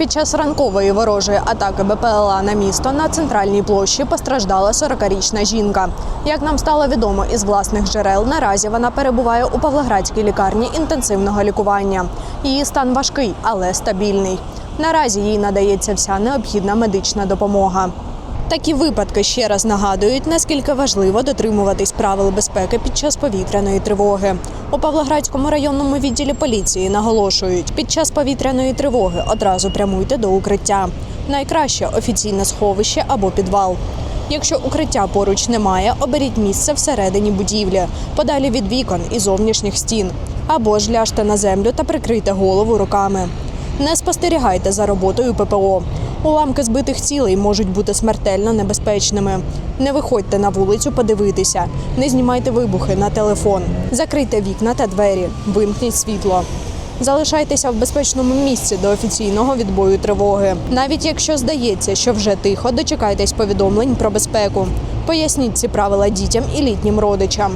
Під час ранкової ворожої атаки БПЛА на місто на центральній площі постраждала 40-річна жінка. Як нам стало відомо із власних джерел, наразі вона перебуває у Павлоградській лікарні інтенсивного лікування. Її стан важкий, але стабільний. Наразі їй надається вся необхідна медична допомога. Такі випадки ще раз нагадують, наскільки важливо дотримуватись правил безпеки під час повітряної тривоги. У Павлоградському районному відділі поліції наголошують, під час повітряної тривоги одразу прямуйте до укриття. Найкраще офіційне сховище або підвал. Якщо укриття поруч немає, оберіть місце всередині будівлі, подалі від вікон і зовнішніх стін, або ж ляжте на землю та прикрийте голову руками. Не спостерігайте за роботою ППО. Уламки збитих цілей можуть бути смертельно небезпечними. Не виходьте на вулицю подивитися, не знімайте вибухи на телефон, закрийте вікна та двері, вимкніть світло. Залишайтеся в безпечному місці до офіційного відбою тривоги. Навіть якщо здається, що вже тихо, дочекайтесь повідомлень про безпеку. Поясніть ці правила дітям і літнім родичам.